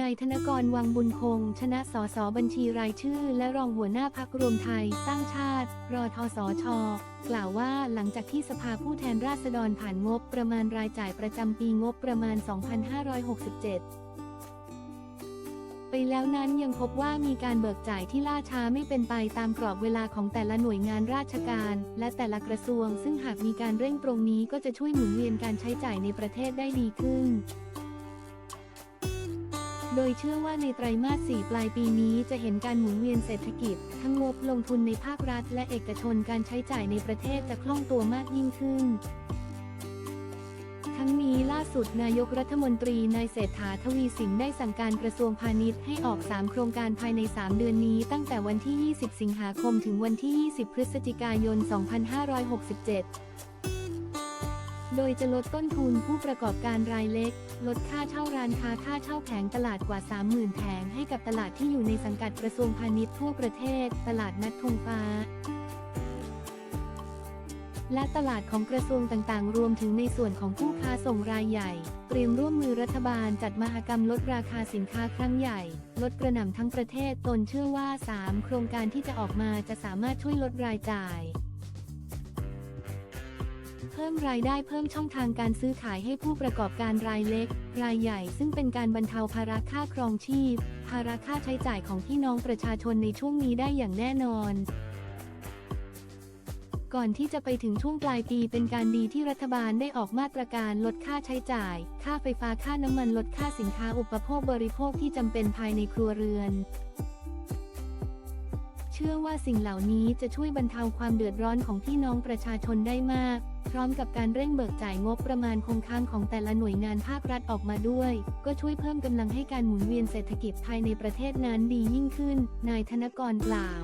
นายธนกรวังบุญคง ชนะสสบัญชีรายชื่อ และรองหัวหน้าพักรวมไทยสร้างชาติ รอทอสชกล่าวว่าหลังจากที่สภาผู้แทนราษฎรผ่านงบประมาณรายจ่ายประจำปีงบประมาณ 2567ไปแล้วนั้นยังพบว่ามีการเบิกจ่ายที่ล่าช้าไม่เป็นไปตามกรอบเวลาของแต่ละหน่วยงานราชการ และแต่ละกระทรวง ซึ่งหากมีการเร่งตรงนี้ก็จะช่วยหมุนเวียนการใช้จ่ายในประเทศได้ดีขึ้น โดยเชื่อว่าในไตรมาส 4 ปลายปีนี้จะเห็นการหมุนเวียนเศรษฐกิจ ทั้งงบลงทุนในภาครัฐ และเอกชนการใช้จ่ายในประเทศจะคล่องตัวมากยิ่งขึ้น ทั้งนี้ล่าสุดนายกรัฐมนตรีนายเศรษฐาทวีสินได้สั่งการกระทรวงพาณิชย์ให้ออก 3 โครงการภายใน 3 เดือนนี้ ตั้งแต่วันที่ 20 สิงหาคมถึงวันที่ 20 พฤศจิกายน 2567 โดยจะลดต้นทุนผู้ประกอบการรายเล็ก ลดค่าเช่าร้านค้าค่าเช่าแผงตลาดกว่า 30,000แผงให้กับตลาดที่อยู่ในสังกัดกระทรวงพาณิชย์ทั่วประเทศ ตลาดนัดธงฟ้า และตลาดของกระทรวงต่างๆ รวมถึงในส่วนของผู้ค้าส่งรายใหญ่ เตรียมร่วมมือรัฐบาลจัดมหกรรมลดราคาสินค้าครั้งใหญ่ ลดกระหน่ำทั้งประเทศตนเชื่อว่า 3 โครงการที่จะออกมาจะสามารถช่วยลดรายจ่าย เพิ่มรายได้เพิ่มช่องทางการซื้อขายให้ผู้ประกอบการรายเล็ก รายใหญ่ ซึ่งเป็นการบรรเทาภาระค่าครองชีพ ภาระค่าใช้จ่ายของพี่น้องประชาชนในช่วงนี้ได้อย่างแน่นอนก่อนที่จะไปถึงช่วงปลายปีเป็นการดีที่รัฐบาลได้ออกมาตรการลดค่าใช้จ่าย ค่าไฟฟ้าค่าน้ำมันลดค่าสินค้าอุปโภคบริโภคที่จำเป็นภายในครัวเรือน ชื่อว่าสิ่งเหล่านี้จะช่วยบรรเทาความเดือดร้อนของพี่น้องประชาชนได้มาก พร้อมกับการเร่งเบิกจ่ายงบประมาณคงค้างของแต่ละหน่วยงานภาครัฐออกมาด้วย ก็ช่วยเพิ่มกำลังให้การหมุนเวียนเศรษฐกิจภายในประเทศนั้นดียิ่งขึ้น นายธนกรกล่าว